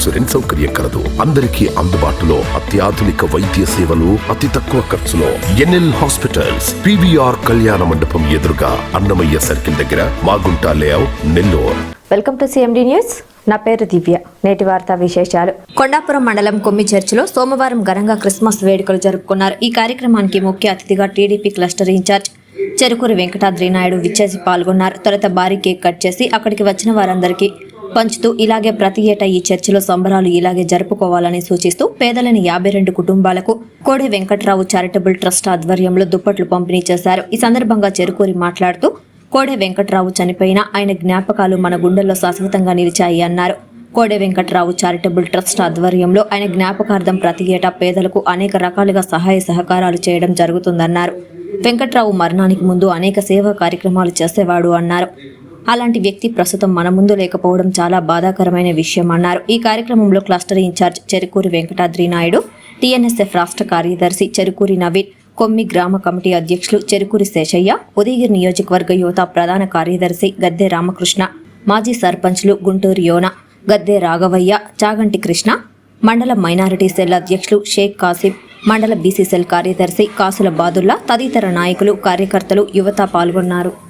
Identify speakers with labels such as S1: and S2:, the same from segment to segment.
S1: Insurance సౌకర్యం కలదు. అందరికీ అందుబాటులో అత్యాధునిక వైద్య సేవలు అతి తక్కువ ఖర్చులో. ఎన్ఎల్ హాస్పిటల్స్ పివిఆర్ కళ్యాణ మండపం ఎదురుగా అన్నమయ్య సర్కిల్ దగ్గర Magunta layout Nellore.
S2: Welcome to CMD news నా పేరు దివ్య. నేటి వార్తా విశేషాలు. కొండాపురం మండలం కొమ్మి చర్చిలో సోమవారం ఘనంగా క్రిస్మస్ వేడుకలు జరుపుకున్నారు. ఈ కార్యక్రమానికి ముఖ్య అతిథిగా TDP cluster incharge Cherukuri Venkatadri Naidu విచ్చేసి పాల్గొన్నారు. తొలుత భారీ కేక్ కట్ చేసి అక్కడికి వచ్చిన వారందరికీ పంచుతూ ఇలాగే ప్రతి ఏటా ఈ చర్చిలో సంబరాలు ఇలాగే జరుపుకోవాలని సూచిస్తూ పేదలని యాభై రెండు కుటుంబాలకు కోడి వెంకట్రావు చారిటబుల్ ట్రస్ట్ ఆధ్వర్యంలో దుప్పట్లు పంపిణీ చేశారు. ఈ సందర్భంగా చెరుకూరి మాట్లాడుతూ కోడే వెంకట్రావు చనిపోయిన ఆయన జ్ఞాపకాలు మన గుండెల్లో శాశ్వతంగా నిలిచాయి అన్నారు. కోడే వెంకట్రావు చారిటబుల్ ట్రస్ట్ ఆధ్వర్యంలో ఆయన జ్ఞాపకార్థం ప్రతి ఏటా పేదలకు అనేక రకాలుగా సహాయ సహకారాలు చేయడం జరుగుతుందన్నారు. వెంకట్రావు మరణానికి ముందు అనేక సేవా కార్యక్రమాలు చేసేవాడు అన్నారు. అలాంటి వ్యక్తి ప్రస్తుతం మన ముందు లేకపోవడం చాలా బాధాకరమైన విషయం అన్నారు. ఈ కార్యక్రమంలో cluster incharge Cherukuri Venkatadri Naidu TNSF రాష్ట్ర కార్యదర్శి చెరుకూరి నవీన్ కొమ్మి గ్రామ కమిటీ అధ్యక్షులు చెరుకూరి శేషయ్య ఉదయగిరి నియోజకవర్గ యువత ప్రధాన కార్యదర్శి గద్దె రామకృష్ణ మాజీ సర్పంచ్లు గుంటూరు యోన గద్దె రాఘవయ్య చాగంటి కృష్ణ మండల మైనారిటీ సెల్ అధ్యక్షులు షేక్ కాసిఫ్ మండల బీసీ సెల్ కార్యదర్శి కాసుల బాదుల్లా తదితర నాయకులు కార్యకర్తలు యువత పాల్గొన్నారు.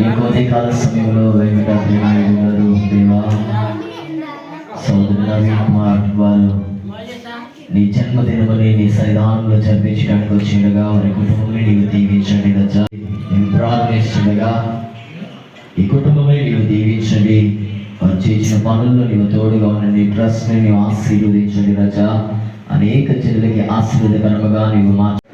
S3: ఈ ఉదయకాల సమయంలో వెంకటాద్రి నాయుడు గారు దేవా సోదరు నవీన్ కుమార్ వారు నీ జన్మదినమని నీ సన్నిధానంలో జరిపించడానికి వచ్చిండగా వారి కుటుంబమే నీవు దీవించండి రజా నేను ప్రార్థిస్తుండగా ఈ కుటుంబమే నీవు దీవించండి. వారు చేసిన పనుల్లో నీవు తోడుగా ఉండండి నీ ట్రస్ట్ని నీవు ఆశీర్వదించండి రజా. అనేక చెల్లెలకి ఆశీర్వదకరముగా నీవు మార్చు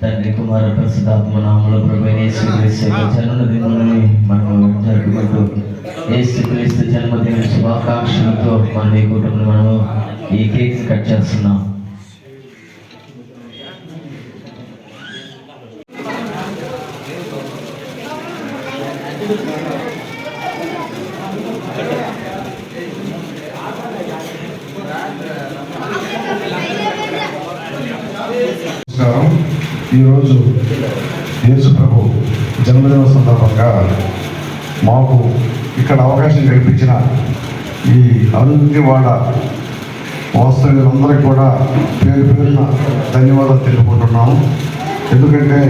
S3: తండ్రి కుమార ప్రసిద్ధాత్మ నామలో ప్రభువైన యేసుక్రీస్తు యొక్క జన్మదినాన్ని మనము జరుపుకుంటూ యేసుక్రీస్తు జన్మదిన శుభాకాంక్షలతో మన ఈ కుటుంబం మనము ఈ కేక్ కట్ చేస్తున్నాం
S4: Thank you. ఈరోజు యేసు ప్రభు జన్మదిన సందర్భంగా మాకు ఇక్కడ అవకాశం కల్పించిన ఈ అరుంధివాడ వాస్తవ్యులందరికీ కూడా పేరు పేరున ధన్యవాదాలు తెలుపుకుంటున్నాము. ఎందుకంటే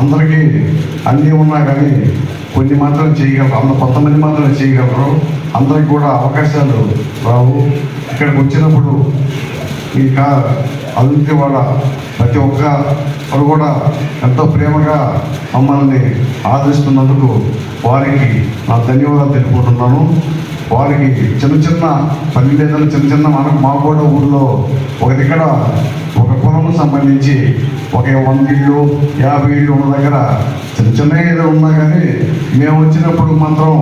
S4: అందరికీ అన్నీ ఉన్నా కానీ కొన్ని మాత్రం చేయగలరు అంత కొంతమంది మాత్రం చేయగలరు. అందరికీ కూడా అవకాశాలు రావు. ఇక్కడికి వచ్చినప్పుడు ఈ కా అభివృద్ధి ప్రతి ఒక్కరు కూడా ఎంతో ప్రేమగా మమ్మల్ని ఆదరిస్తున్నందుకు వారికి నా ధన్యవాదాలు తెలుపుకుంటున్నాను వారికి చిన్న చిన్న పని చిన్న చిన్న మన మా కూడా ఊళ్ళో ఒక దగ్గర ఒక కులం సంబంధించి ఒక వంద ఇళ్ళు యాభై ఇళ్ళు ఉన్న దగ్గర చిన్న చిన్న ఏదో ఉన్నా కానీ మేము వచ్చినప్పుడు మాత్రం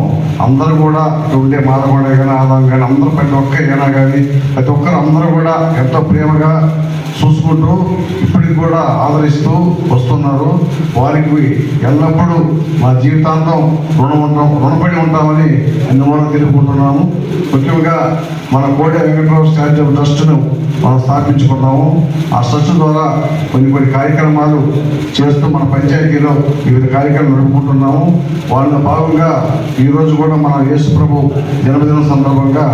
S4: అందరూ కూడా ఉండే మాదకొండ కానీ ఆదాం కానీ అందరూ ప్రతి ఒక్క అయినా కానీ ప్రతి ఒక్కరు అందరూ కూడా ఎంతో ప్రేమగా చూసుకుంటూ ఇప్పటికి కూడా ఆదరిస్తూ వస్తున్నారు. వారికి ఎల్లప్పుడూ మా జీవితాంతం రుణం ఉంటాం రుణపడి ఉంటామని అందువల్ల తెలుపుకుంటున్నాము ముఖ్యంగా మన కోడి వెంకటరావు స్టాచ్యూ ట్రస్ట్ను మనం స్థాపించుకున్నాము ఆ ట్రస్ట్ ద్వారా కొన్ని కొన్ని కార్యక్రమాలు చేస్తూ మన పంచాయతీలో వివిధ కార్యక్రమాలు నడుపుకుంటున్నాము. వాళ్ళ భాగంగా ఈరోజు కూడా మన యేసు ప్రభు జన్మదినం సందర్భంగా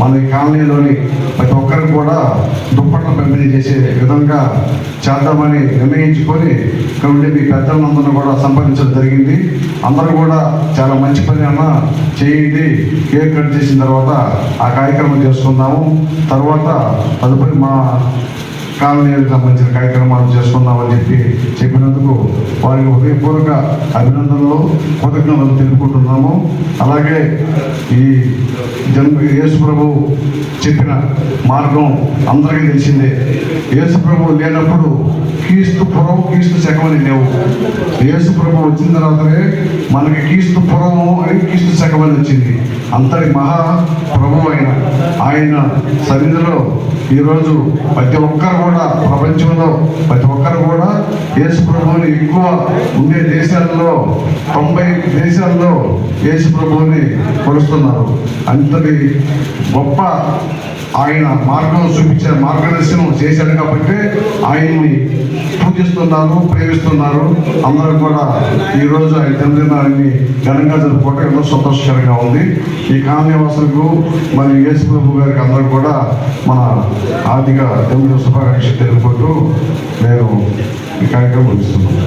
S4: మన ఈ కాలనీలోని ప్రతి ఒక్కరికి కూడా దుప్పట్ల పంపిణీ చేసే విధంగా చేద్దామని నిర్ణయించుకొని ఇక్కడ ఉండే మీ పెద్దలందరూ కూడా సంపాదించడం జరిగింది. అందరూ కూడా చాలా మంచి పని అన్న చేయండి. కేక్ కట్ చేసిన తర్వాత ఆ కార్యక్రమం చేసుకుందాము. తర్వాత అది తదుపరి మా కాలనీలకు సంబంధించిన కార్యక్రమాలు చేసుకుందామని చెప్పి చెప్పినందుకు వారికి హృదయపూర్వక అభినందనలు కృతజ్ఞతలు తెలుపుకుంటున్నాము. అలాగే ఈ జన్మ యేసుప్రభు చెప్పిన మార్గం అందరికీ తెలిసిందే. యేసుప్రభు లేనప్పుడు క్రీస్తు పురం క్రీస్తు శకమని లేవు. యేసుప్రభు వచ్చిన తర్వాతనే మనకి క్రీస్తు పురము అని క్రీస్తు శకమని వచ్చింది. అంతటి మహా ప్రభు ఆయన సన్నిధిలో ఈరోజు ప్రతి ఒక్కరు కూడా ప్రపంచంలో ప్రతి ఒక్కరు కూడా యేసు ప్రభువుని ఎక్కువ ఉండే దేశాల్లో తొంభై దేశాల్లో యేసు ప్రభువుని కొలుస్తున్నారు. అంతటి గొప్ప ఆయన మార్గం చూపించిన మార్గదర్శనం చేశాడు కాబట్టి ఆయన్ని పూజిస్తున్నారు ప్రేమిస్తున్నారు. అందరూ కూడా ఈరోజు ఆయన జన్మదినాన్ని ఘనంగా జరుపుకోవటం ఎంతో సంతోషకరంగా ఉంది. ఈ కాలనీవాసులకు మరియు యేసు ప్రభు గారికి అందరూ కూడా మన ఆర్థిక జన్మదిన శుభాకాంక్షలు తెలుపుకుంటూ నేను ఈ కార్యక్రమం ముగిస్తున్నాను.